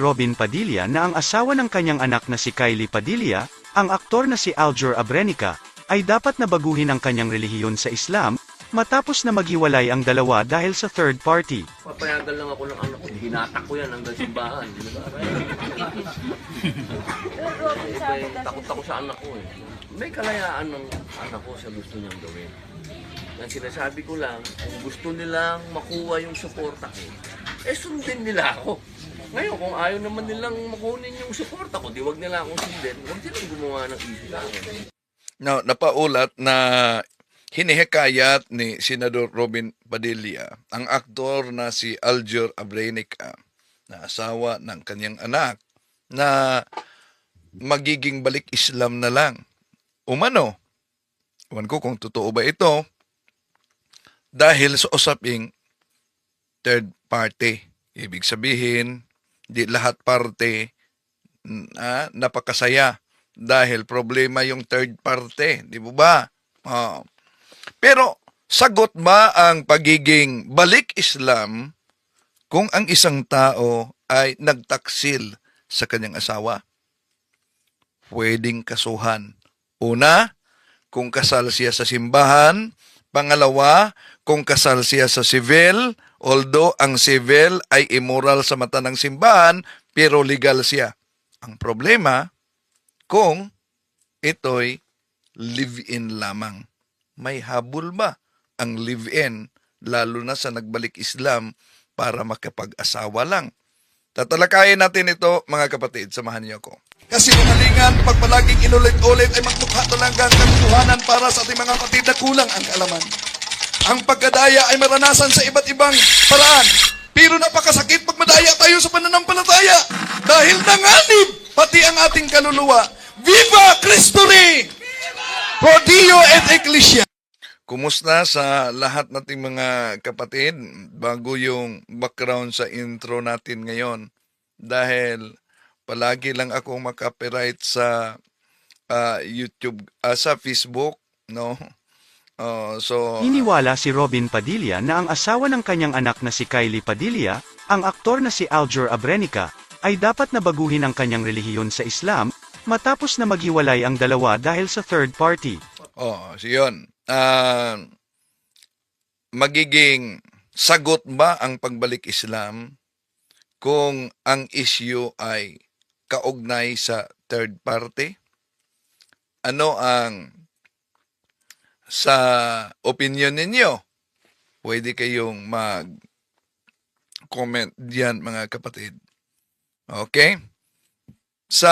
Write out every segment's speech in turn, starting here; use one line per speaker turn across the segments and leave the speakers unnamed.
Robin Padilla na ang asawa ng kanyang anak na si Kylie Padilla, ang aktor na si Aljur Abrenica, ay dapat na baguhin ang kanyang relihiyon sa Islam, matapos na maghiwalay ang dalawa dahil sa third party.
Papayagan lang ako ng anak ko. Hinatak ko yan hanggang simbahan. Di ba? Eh, takot ako sa anak ko eh. May kalayaan ng anak ko sa gusto niyang gawin. Ang sinasabi ko lang, kung gusto nilang makuha yung suporta ko, eh sundin nila ako. Ngayon, kung ayaw naman nilang makunin yung suporta ko, di wag nila akong sundin, wag silang gumawa ng sa akin.
Now, napaulat na hinihikayat ni Senador Robin Padilla ang aktor na si Aljur Abrenica na asawa ng kanyang anak na magiging balik Islam na lang. Umano, ewan ko kung totoo ba ito, dahil sa usaping third party. Ibig sabihin, di lahat parte na napakasaya dahil problema yung third party, di ba? Ah. pero sagot ba ang pagiging balik Islam kung ang isang tao ay nagtaksil sa kanyang asawa? Pwedeng kasuhan. Una, kung kasal siya sa simbahan. Pangalawa, kung kasal siya sa civil, although ang civil ay immoral sa mata ng simbahan, pero legal siya. Ang problema, kung ito'y live-in lamang. May habol ba ang live-in, lalo na sa nagbalik Islam, para makapag-asawa lang? Tatalakayin natin ito, mga kapatid. Samahan niyo ako. Kasi umalingan, pag palaging inulit-ulit ay magmukha talagang katotohanan para sa ating mga kapatid na kulang ang kaalaman. Ang pagkadaya ay maranasan sa iba't ibang paraan. Pero napakasakit pag madaya tayo sa pananampalataya. Dahil nanganib pati ang ating kaluluwa. Viva Cristo Rey! Pro Dio et Ecclesia! Kumusta sa lahat nating mga kapatid bago yung background sa intro natin ngayon? Dahil palagi lang akong makapiright sa ah, YouTube, ah, sa Facebook, no? Oh, so,
Iniwala si Robin Padilla na ang asawa ng kanyang anak na si Kylie Padilla, ang aktor na si Aljur Abrenica, ay dapat na baguhin ang kanyang relihiyon sa Islam, matapos na maghiwalay ang dalawa dahil sa third party.
Oh, so yun. Ah, magiging sagot ba ang pagbalik Islam kung ang issue ay kaugnay sa third party? Ano ang sa opinion ninyo? Pwede kayong mag comment diyan mga kapatid. Okay? Sa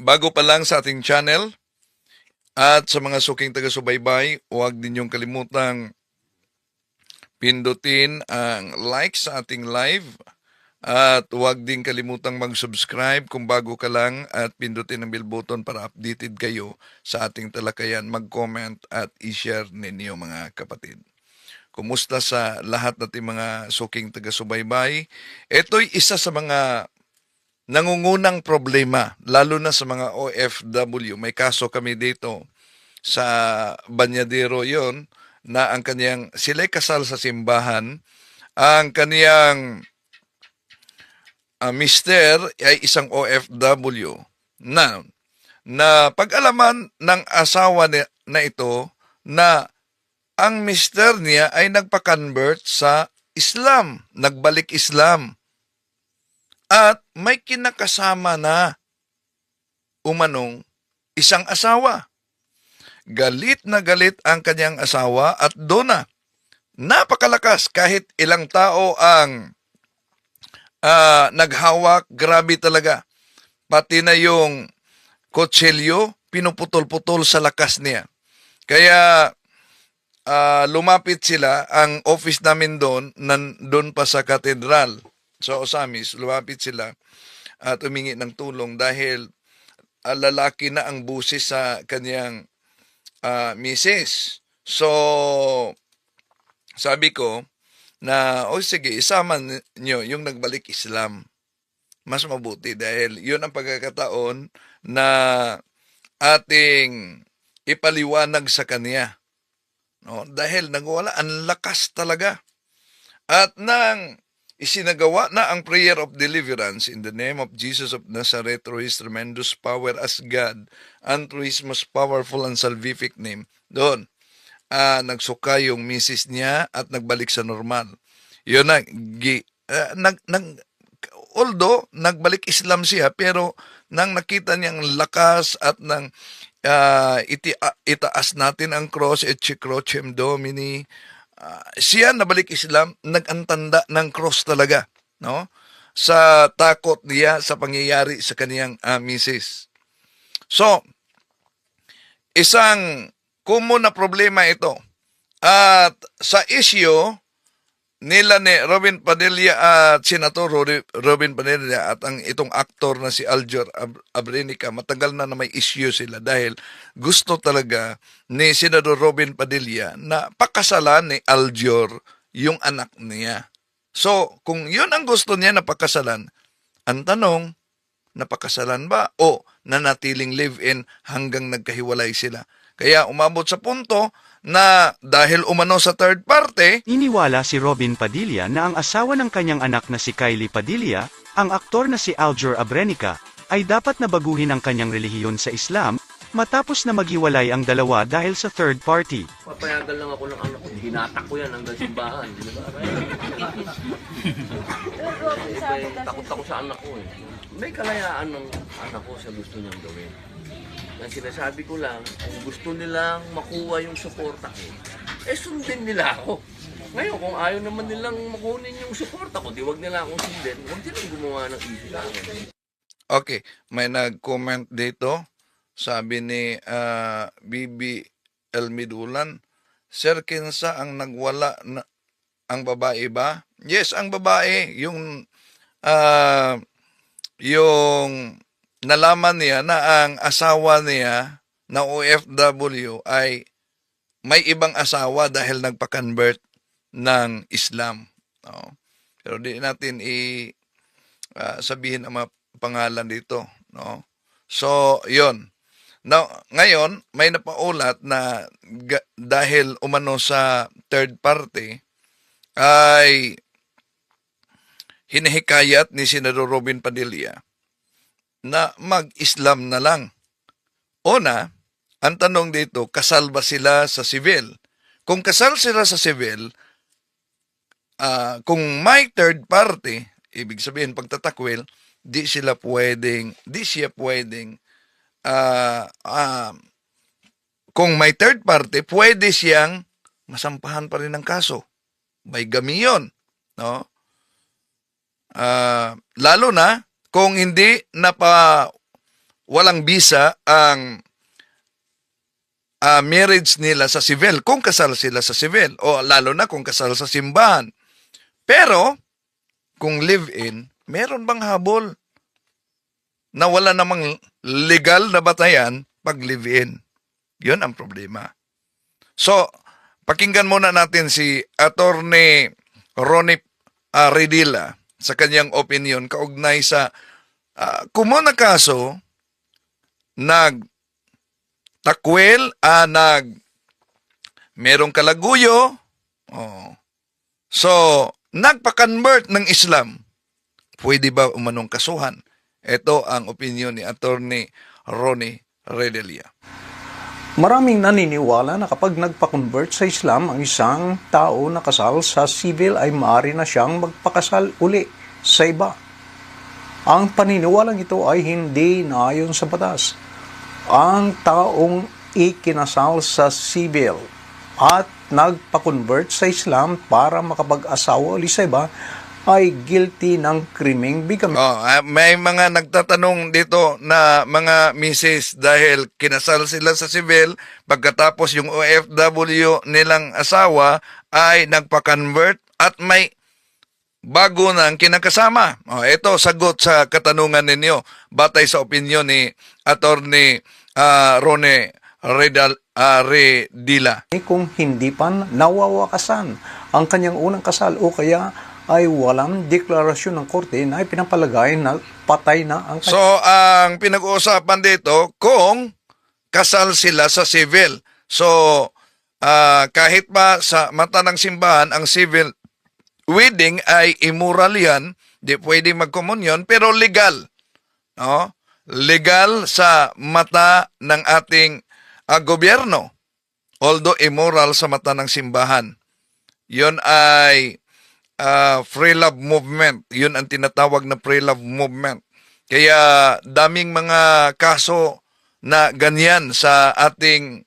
bago pa lang sa ating channel, at sa mga suking taga-subaybay, huwag din yung kalimutang pindutin ang like sa ating live at huwag din kalimutang mag-subscribe kung bago ka lang at pindutin ang bell button para updated kayo sa ating talakayan, mag-comment at i-share ninyo mga kapatid. Kumusta sa lahat nating mga suking taga-subaybay? Ito'y isa sa mga nangungunang problema, lalo na sa mga OFW. May kaso kami dito sa Banyadero yon na ang kaniyang, sila'y kasal sa simbahan, ang kaniyang ah, mister ay isang OFW na na pag-alaman ng asawa ni, na ito na ang mister niya ay nagpa-convert sa Islam, nagbalik Islam. At may kinakasama na umanong isang asawa. Galit na galit ang kanyang asawa at doon na. Napakalakas kahit ilang tao ang ah, naghawak, grabe talaga. Pati na yung kutsilyo, pinuputol-putol sa lakas niya. Kaya ah, lumapit sila, ang office namin doon, nandun pa sa katedral sa Osamis, lumapit sila at humingi ng tulong dahil ah, lalaki na ang busis sa kanyang ah, misis. So, sabi ko na, o sige, isama nyo yung nagbalik Islam. Mas mabuti dahil yun ang pagkakataon na ating ipaliwanag sa kanya. No? Dahil nagwala, ang lakas talaga. At nang isinagawa na ang prayer of deliverance in the name of Jesus of Nazareth through His tremendous power as God and through His most powerful and salvific name. Doon, ah, nagsuka yung misis niya at nagbalik sa normal. Yun na, gi, ah, nag, nag, although nagbalik Islam siya, pero nang nakita niyang lakas at nang ah, iti, ah, itaas natin ang cross, et Crucem Domini, ah, siya nabalik Islam, nagantanda ng cross talaga, no? Sa takot niya sa pangyayari sa kaniyang ah, misis. So, isang common na problema ito. At sa issue nila ni Robin Padilla at Senator Ro- Robin Padilla at ang itong aktor na si Aljor Ab- Abrenica, matagal na na may issue sila dahil gusto talaga ni Senador Robin Padilla na pakasalan ni Aljor yung anak niya. So, kung yun ang gusto niya na pakasalan, ang tanong, napakasalan ba o nanatiling live-in hanggang nagkahiwalay sila? Kaya umabot sa punto na dahil umano sa third party,
Iniwala si Robin Padilla na ang asawa ng kanyang anak na si Kylie Padilla, ang aktor na si Aljur Abrenica, ay dapat na baguhin ang kanyang relihiyon sa Islam, matapos na maghiwalay ang dalawa dahil sa third party.
Papayagan lang ako ng anak ko, hinatak ko yan hanggang simbahan. Di ba? Eh, takot ako sa anak ko eh. May kalayaan ng anak ko sa gusto niyang gawin. Ang sinasabi ko lang, kung gusto nilang makuha yung suporta ko, eh sundin nila ako. Ngayon, kung ayaw naman nilang makunin yung suporta ko, di wag nila akong sundin, huwag nilang gumawa ng issue sa
okay, may nag-comment dito, sabi ni ah, Bibi Elmidulan, Sir Kinsa ang nagwala na, ang babae ba? Yes, ang babae, yung ah, yung nalaman niya na ang asawa niya na OFW ay may ibang asawa dahil nagpa-convert ng Islam. No? Pero di natin i ah, sabihin ang mga pangalan dito, no? So, 'yon. Now, ngayon may napaulat na dahil umano sa third party ay hinihikayat ni Senador Robin Padilla na mag-Islam na lang. Una, ang tanong dito, kasal ba sila sa civil? Kung kasal sila sa civil, ah, kung may third party, ibig sabihin pagtatakwil, di sila pwedeng, di siya pwedeng, ah, ah, kung may third party, pwede siyang masampahan pa rin ng kaso. May gami yun. No? Ah, lalo na kung hindi napa walang visa ang ah, marriage nila sa civil, kung kasal sila sa civil, o lalo na kung kasal sa simbahan. Pero, kung live-in, meron bang habol na wala namang legal na batayan pag live-in? Yun ang problema. So, pakinggan muna natin si Attorney Ronnie uh, sa kanyang opinion kaugnay sa uh, kumo na kaso nag takwil ah, nag merong kalaguyo oh. so nagpa-convert ng Islam. Pwede ba umanong kasuhan? Ito ang opinion ni Attorney Ronnie Redelia
Maraming naniniwala na kapag nagpa-convert sa Islam ang isang tao na kasal sa civil ay maaari na siyang magpakasal uli sa iba. Ang paniniwalang ito ay hindi naayon sa batas. Ang taong ikinasal sa civil at nagpa-convert sa Islam para makapag-asawa uli sa iba ay guilty ng krimeng bigamy.
Oh, ah, may mga nagtatanong dito na mga misis dahil kinasal sila sa civil pagkatapos yung OFW nilang asawa ay nagpa-convert at may bago nang kinakasama. Oh, ito sagot sa katanungan ninyo batay sa opinion ni Attorney ah, Rone Redal ah, Redila.
kung hindi pa nawawakasan ang kanyang unang kasal o kaya ay walang deklarasyon ng korte na ipinapalagay na patay na ang
So, ang pinag-uusapan dito, kung kasal sila sa civil. So, ah, kahit pa sa mata ng simbahan, ang civil wedding ay immoral yan, di pwede magkomunyon, pero legal. No? Legal sa mata ng ating ah, gobyerno. Although immoral sa mata ng simbahan. Yun ay ah, free love movement. Yun ang tinatawag na free love movement. Kaya daming mga kaso na ganyan sa ating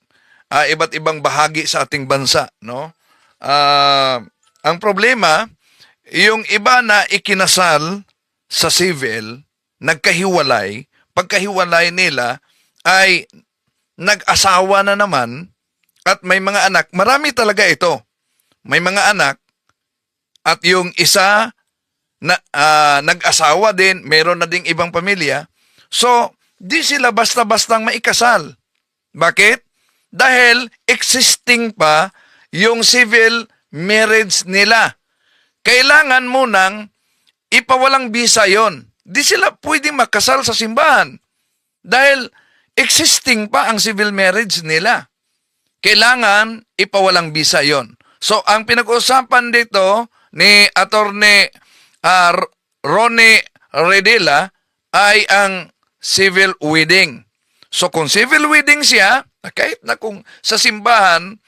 ah, iba't ibang bahagi sa ating bansa, no? Ah, ang problema, yung iba na ikinasal sa civil, nagkahiwalay, pagkahiwalay nila ay nag-asawa na naman at may mga anak. Marami talaga ito. May mga anak at yung isa na ah, nag-asawa din, meron na ding ibang pamilya. So, di sila basta-bastang maikasal. Bakit? Dahil existing pa yung civil marriage nila. Kailangan munang ipawalang bisa yon. Di sila pwedeng makasal sa simbahan. Dahil existing pa ang civil marriage nila. Kailangan ipawalang bisa yon. So, ang pinag-usapan dito ni Attorney ah, R- Ronnie Redela ay ang civil wedding. So, kung civil wedding siya, kahit na kung sa simbahan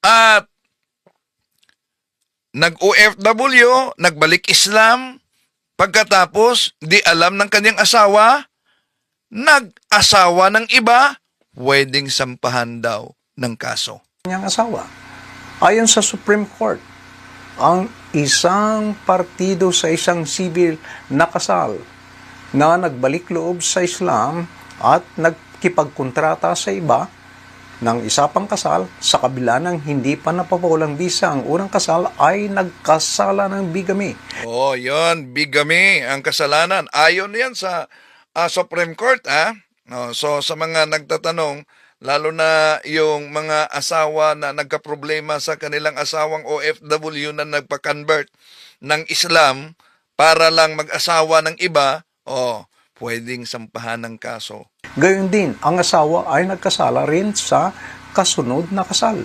at nag-OFW, nagbalik Islam, pagkatapos di alam ng kanyang asawa, nag-asawa ng iba, pwedeng sampahan daw ng kaso.
niyang asawa. Ayon sa Supreme Court, ang isang partido sa isang sibil na kasal na nagbalik loob sa Islam at nagkipagkontrata sa iba ng isa pang kasal sa kabila ng hindi pa napapawalang bisa ang unang kasal ay nagkasala ng bigamy.
Oh, yon bigamy ang kasalanan. Ayon yan sa ah, Supreme Court, ah. Oh, so sa mga nagtatanong, lalo na yung mga asawa na nagkaproblema sa kanilang asawang OFW na nagpa-convert ng Islam para lang mag-asawa ng iba, oh, pwedeng sampahan ng kaso.
Gayon din, ang asawa ay nagkasala rin sa kasunod na kasal.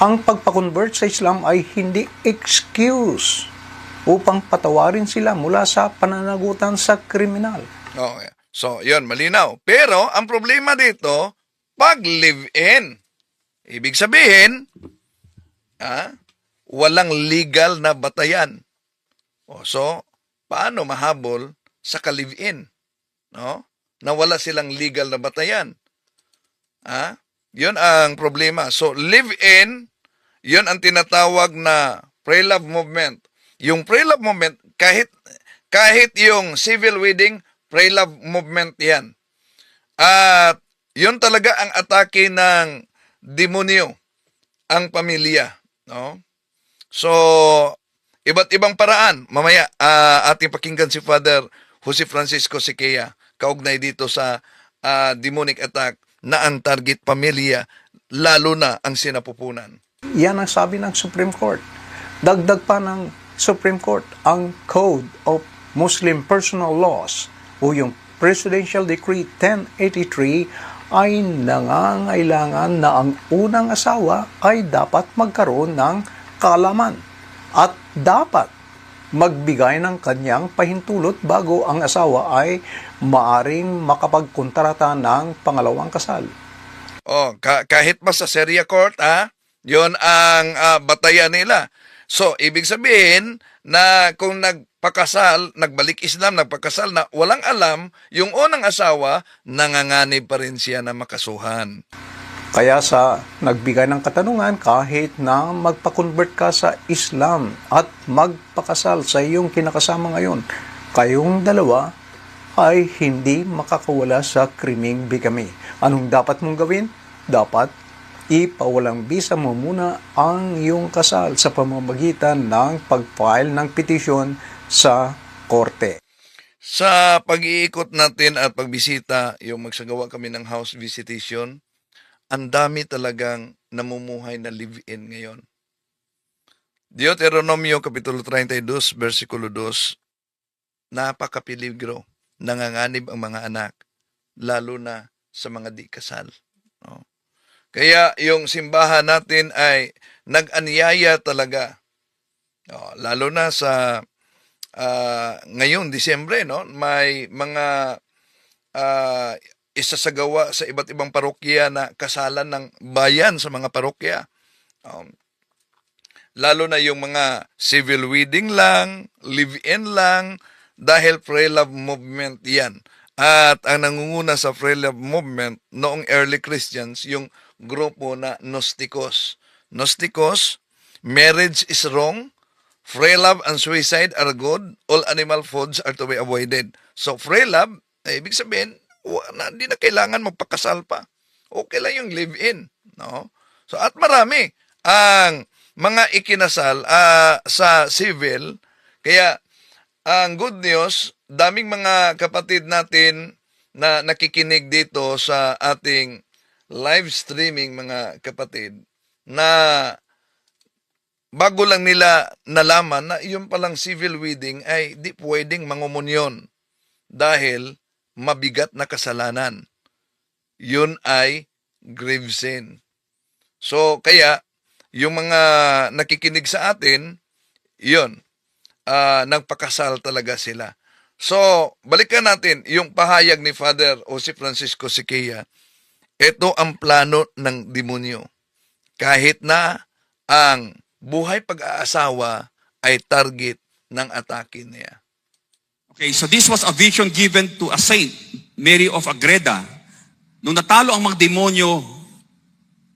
Ang pagpakonvert sa Islam ay hindi excuse upang patawarin sila mula sa pananagutan sa kriminal.
Okay. So, yun, malinaw. Pero, ang problema dito, pag live-in. Ibig sabihin, ah, walang legal na batayan. O, so, paano mahabol sa ka-live-in? No? Na wala silang legal na batayan. Ah, yun ang problema. So, live-in, yun ang tinatawag na pre-love movement. Yung pre-love movement, kahit kahit yung civil wedding, pre-love movement yan. At yun talaga ang atake ng demonyo, ang pamilya. No? So, iba't ibang paraan. Mamaya, ah, ating pakinggan si Father Jose Francisco Siqueya, kaugnay dito sa ah, demonic attack na ang target pamilya, lalo na ang sinapupunan.
Yan ang sabi ng Supreme Court. Dagdag pa ng Supreme Court ang Code of Muslim Personal Laws o yung Presidential Decree 1083 ay nangangailangan na ang unang asawa ay dapat magkaroon ng kaalaman at dapat magbigay ng kanyang pahintulot bago ang asawa ay maaring makapagkontrata ng pangalawang kasal.
Oh, ka- kahit pa sa Sharia court, ah, 'yon ang ah, batayan nila. So, ibig sabihin na kung nagpakasal, nagbalik Islam, nagpakasal na walang alam, yung unang asawa, nanganganib pa rin siya na makasuhan.
Kaya sa nagbigay ng katanungan, kahit na magpa-convert ka sa Islam at magpakasal sa iyong kinakasama ngayon, kayong dalawa ay hindi makakawala sa kriming bigami. Anong dapat mong gawin? Dapat ipawalang bisa mo muna ang iyong kasal sa pamamagitan ng pag-file ng petisyon sa korte.
Sa pag-iikot natin at pagbisita, yung magsagawa kami ng house visitation, ang dami talagang namumuhay na live-in ngayon. Deuteronomio Kapitulo 32, versikulo 2, napakapiligro, nanganganib ang mga anak, lalo na sa mga di kasal. No? Kaya yung simbahan natin ay nag-anyaya talaga Oh, lalo na sa ah, ngayon, Disyembre, no? May mga ah, isasagawa sa iba't ibang parokya na kasalan ng bayan sa mga parokya. Um, lalo na yung mga civil wedding lang, live-in lang, dahil pre-love movement yan. At ang nangunguna sa pre-love movement noong early Christians, yung grupo na Gnosticos. Gnosticos, marriage is wrong, free love and suicide are good, all animal foods are to be avoided. So free love, eh, ibig sabihin, na, hindi na kailangan magpakasal pa. Okay lang yung live-in. No? So at marami ang mga ikinasal ah, sa civil, kaya ang good news, daming mga kapatid natin na nakikinig dito sa ating live streaming mga kapatid na bago lang nila nalaman na yung palang civil wedding ay di pwedeng mangumunyon dahil mabigat na kasalanan. Yun ay grave sin. So, kaya, yung mga nakikinig sa atin, yun, ah, nagpakasal talaga sila. So, balikan natin yung pahayag ni Father Jose Francisco Siquia. Ito ang plano ng demonyo. Kahit na ang buhay pag-aasawa ay target ng atake niya.
Okay, so this was a vision given to a saint, Mary of Agreda. Nung natalo ang mga demonyo,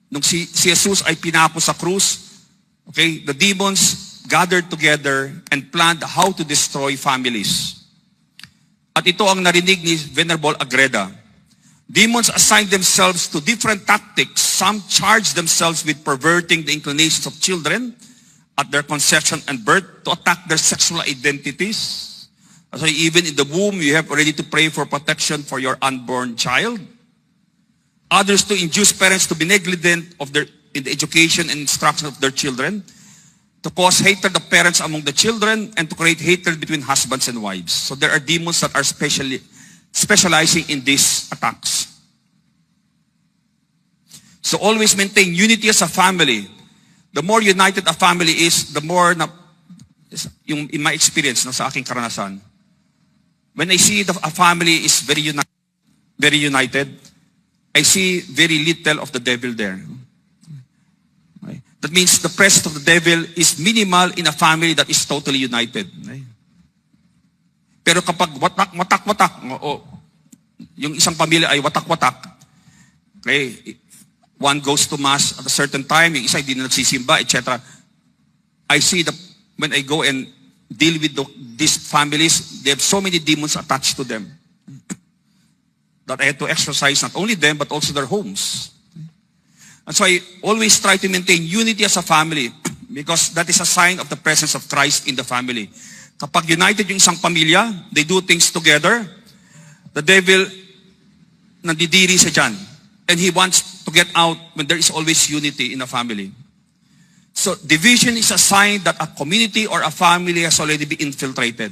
nung si, si Jesus ay pinapo sa krus, okay, the demons gathered together and planned how to destroy families. At ito ang narinig ni Venerable Agreda. Demons assign themselves to different tactics. Some charge themselves with perverting the inclinations of children at their conception and birth to attack their sexual identities. So even in the womb, you have already to pray for protection for your unborn child. Others to induce parents to be negligent of their in the education and instruction of their children, to cause hatred of parents among the children, and to create hatred between husbands and wives. So there are demons that are specially specializing in these attacks. So always maintain unity as a family. The more united a family is, the more na, yung in my experience, no, sa aking karanasan, when I see the, a family is very united, very united, I see very little of the devil there. That means the presence of the devil is minimal in a family that is totally united. Pero kapag watak, watak, watak, o, yung isang pamilya ay watak-watak, okay, one goes to mass at a certain time, yung isa hindi na nagsisimba, etc. I see that when I go and deal with the, these families, they have so many demons attached to them that I had to exercise not only them, but also their homes. And so I always try to maintain unity as a family because that is a sign of the presence of Christ in the family. Kapag united yung isang pamilya, they do things together, the devil nandidiri sa dyan. And he wants to get out when there is always unity in a family. So division is a sign that a community or a family has already been infiltrated.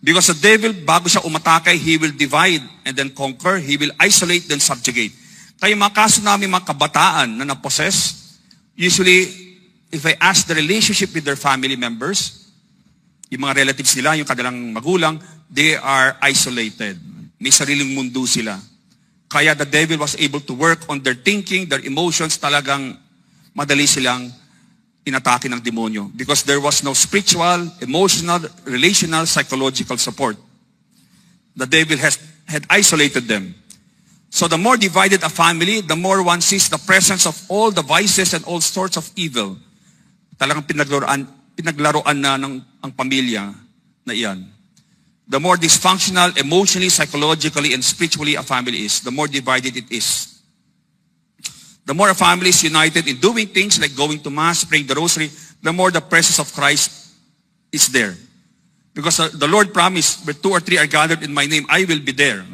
Because the devil, bago siya umatake, he will divide and then conquer. He will isolate, then subjugate. Kaya mga kaso namin mga kabataan na napossess, usually, if I ask the relationship with their family members, yung mga relatives nila, yung kanilang magulang, they are isolated. May sariling mundo sila. Kaya the devil was able to work on their thinking, their emotions, talagang madali silang inatake ng demonyo because there was no spiritual, emotional, relational, psychological support. The devil has had isolated them. So the more divided a family, the more one sees the presence of all the vices and all sorts of evil. Talagang pinaglaruan, pinaglaruan na ng ang pamilya na iyan. The more dysfunctional emotionally, psychologically, and spiritually a family is, the more divided it is. The more a family is united in doing things like going to mass, praying the rosary, the more the presence of Christ is there. Because uh, the Lord promised, where two or three are gathered in my name, I will be there.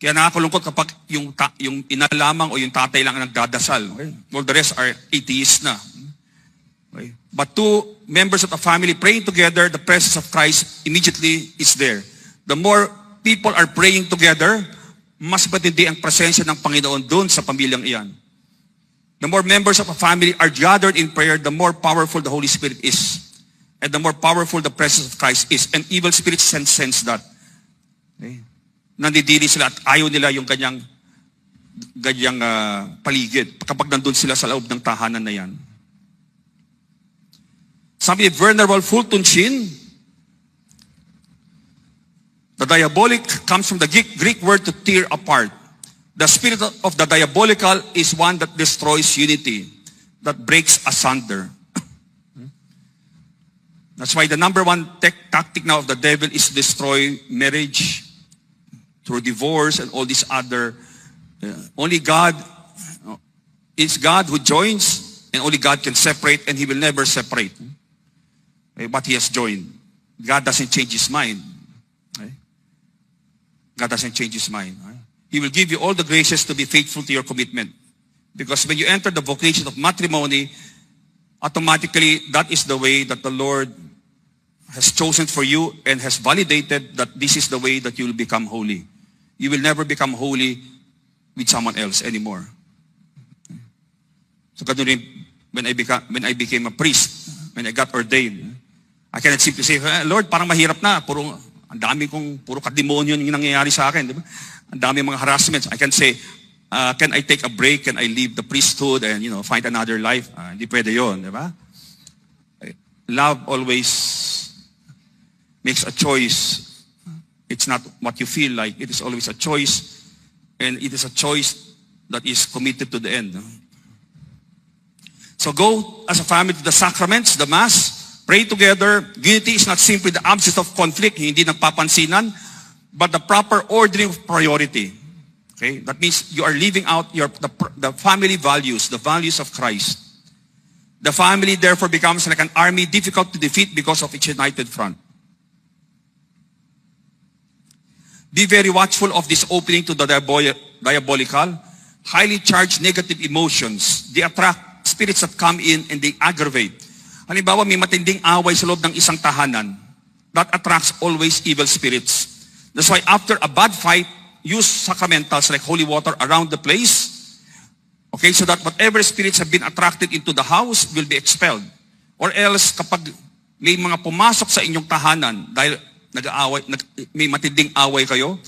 Kaya nakakalungkot kapag yung, ta- yung ina lamang o yung tatay lang ang nagdadasal. All the rest are atheists na. Okay? But two members of a family praying together, the presence of Christ immediately is there. The more people are praying together, mas matindi ang presensya ng Panginoon doon sa pamilyang iyan. The more members of a family are gathered in prayer, the more powerful the Holy Spirit is. And the more powerful the presence of Christ is. And evil spirits sense, sense that. Okay? Nandidiri sila at ayaw nila yung kanyang ganyang ah, paligid kapag nandun sila sa loob ng tahanan na yan. Sabi ni Venerable Fulton Sheen, the diabolic comes from the Greek, word to tear apart. The spirit of the diabolical is one that destroys unity, that breaks asunder. That's why the number one tech tactic now of the devil is to destroy marriage through divorce and all these other. uh, only God, uh, it's God who joins, and only God can separate, and He will never separate what He has joined. God doesn't change His mind. eh? God doesn't change His mind. eh? He will give you all the graces to be faithful to your commitment. Because when you enter the vocation of matrimony, automatically that is the way that the Lord has chosen for you and has validated that this is the way that you will become holy. You will never become holy with someone else anymore. So when I, beca- when I became a priest, when I got ordained, I cannot simply say, "Eh, Lord, parang mahirap na. Puro, ang dami kong, puro kademonyo yung nangyayari sa akin. Di ba? Ang dami mga harassments. I can say, uh, can I take a break? Can I leave the priesthood and, you know, find another life? Ah, hindi pwede yun, di ba? Love always makes a choice. It's not what you feel like. It is always a choice. And it is a choice that is committed to the end. So go as a family to the sacraments, the Mass, pray together. Unity is not simply the absence of conflict, hindi nagpapansinan, but the proper ordering of priority. Okay? That means you are living out your, the, the family values, the values of Christ. The family therefore becomes like an army difficult to defeat because of its united front. Be very watchful of this opening to the diabol- diabolical, highly charged negative emotions. They attract spirits that come in and they aggravate. Halimbawa, may matinding away sa loob ng isang tahanan. That attracts always evil spirits. That's why after a bad fight, use sacramentals like holy water around the place. Okay, so that whatever spirits have been attracted into the house will be expelled. Or else, kapag may mga pumasok sa inyong tahanan dahil nag-aaway, nag, may matinding away kayo,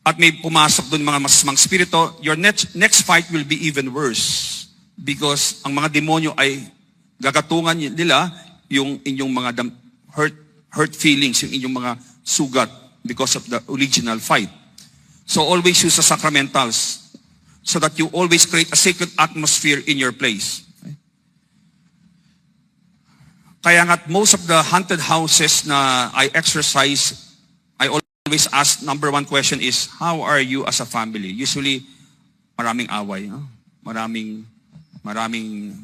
at may pumasok doon mga masamang spirito, your next, next fight will be even worse. Because ang mga demonyo ay gagatungan nila yung inyong mga dam, hurt, hurt feelings, yung inyong mga sugat because of the original fight. So always use the sacramentals so that you always create a sacred atmosphere in your place. Kaya nga most of the haunted houses na I exercise, I always ask, number one question is, how are you as a family? Usually, maraming away. no? Maraming, maraming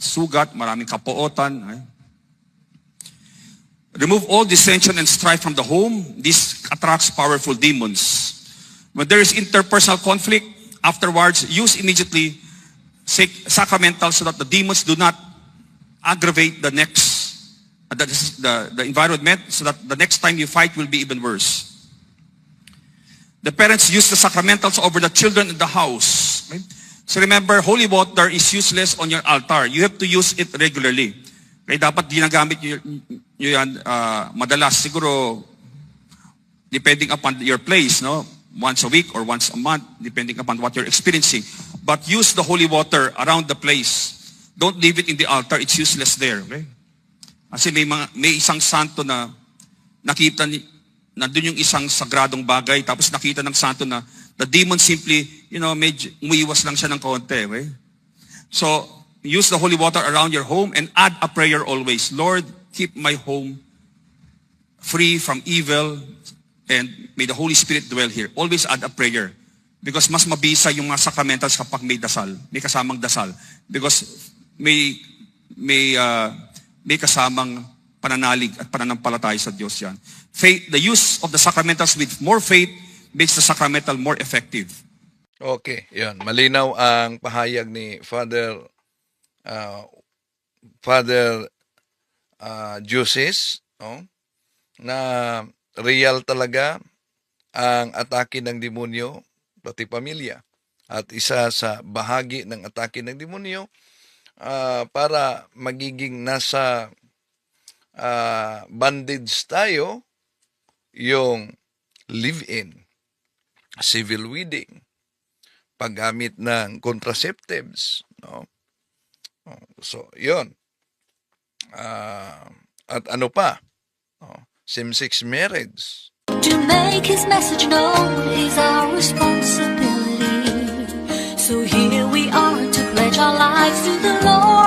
sugat, maraming kapuotan. eh. Remove all dissension and strife from the home. This attracts powerful demons. When there is interpersonal conflict, afterwards, use immediately sac- sacramental so that the demons do not aggravate the next, uh, the, the, the environment so that the next time you fight will be even worse. The parents use the sacramentals over the children in the house. right? So remember, holy water is useless on your altar. You have to use it regularly. Kaya dapat ginagamit nyo, yan ah, madalas. Siguro, depending upon your place, no? Once a week or once a month, depending upon what you're experiencing. But use the holy water around the place. Don't leave it in the altar. It's useless there. Okay? Kasi may, mga, may isang santo na nakita ni, nandun yung isang sagradong bagay, tapos nakita ng santo na the demon simply, you know, medyo umiiwas lang siya ng konti. Okay? So, use the holy water around your home and add a prayer always. Lord, keep my home free from evil and may the Holy Spirit dwell here. Always add a prayer. Because mas mabisa yung mga sacramentals kapag may dasal, may kasamang dasal. Because may may uh, may kasamang pananalig at pananampalataya sa Diyos yan. Faith, the use of the sacramentals with more faith makes the sacramental more effective.
Okay, yan. Malinaw ang pahayag ni Father uh, Father uh, Jusis, no? na real talaga ang atake ng demonyo pati pamilya. at isa sa bahagi ng atake ng demonyo ah, para magiging nasa ah, bandage tayo yung live-in, civil wedding, paggamit ng contraceptives, no? Oh, So, 'yon. Ah, at ano pa? Oh, same-sex marriage.
To make his message known is our responsibility. So here we are to pledge our lives to the Lord.